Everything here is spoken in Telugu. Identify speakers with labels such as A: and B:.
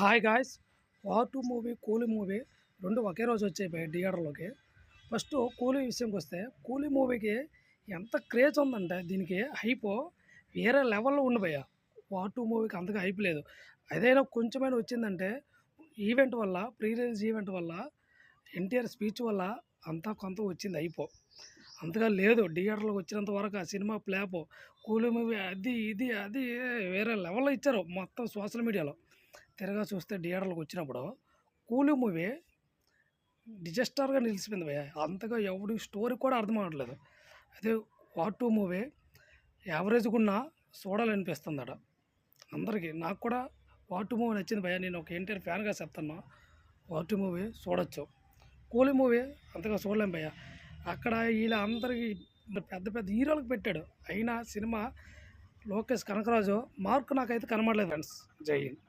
A: Hi guys war two movie Coolie movie రెండు ఒకే రోజు వచ్చాయి థియేటర్లోకి ఫస్ట్ కూలీ విషయంకి వస్తే కూలీ మూవీకి ఎంత క్రేజ్ ఉందంటే దీనికి హైప్ వేరే లెవెల్లో ఉండిపోయా వార్ టూ మూవీకి అంతగా హైప్ లేదు. అదైనా కొంచెమైనా వచ్చిందంటే ఈవెంట్ వల్ల ప్రీ రిలీజ్ ఈవెంట్ వల్ల ఎన్టీఆర్ స్పీచ్ వల్ల అంతా కొంత వచ్చింది అయిపో అంతగా లేదు. థియేటర్లోకి వచ్చినంత వరకు ఆ సినిమా ప్లాప్ కూలీ మూవీ అది ఇది అది వేరే లెవెల్లో ఇచ్చారు మొత్తం సోషల్ మీడియాలో తిరగా చూస్తే థియేటర్లకు వచ్చినప్పుడు కూలీ మూవీ డిజాస్టర్గా నిలిచిపోయింది భయ అంతగా ఎవడి స్టోరీ కూడా అర్థం అవ్వట్లేదు. అదే వాట్ టూ మూవీ యావరేజ్గా ఉన్నా చూడాలనిపిస్తుంది అట అందరికీ నాకు కూడా వాట్ టూ మూవీ నచ్చింది భయ నేను ఒక ఎన్టీఆర్ ఫ్యాన్గా చెప్తాను వాట్ టూ మూవీ చూడొచ్చు. కూలీ మూవీ అంతగా చూడలేం భయ అక్కడ వీళ్ళ అందరికీ పెద్ద పెద్ద హీరోలకు పెట్టాడు. అయినా సినిమా లోకేష్ కనకరాజు మార్క్ నాకైతే కనబడలేదు ఫ్రెండ్స్. జై హింద్.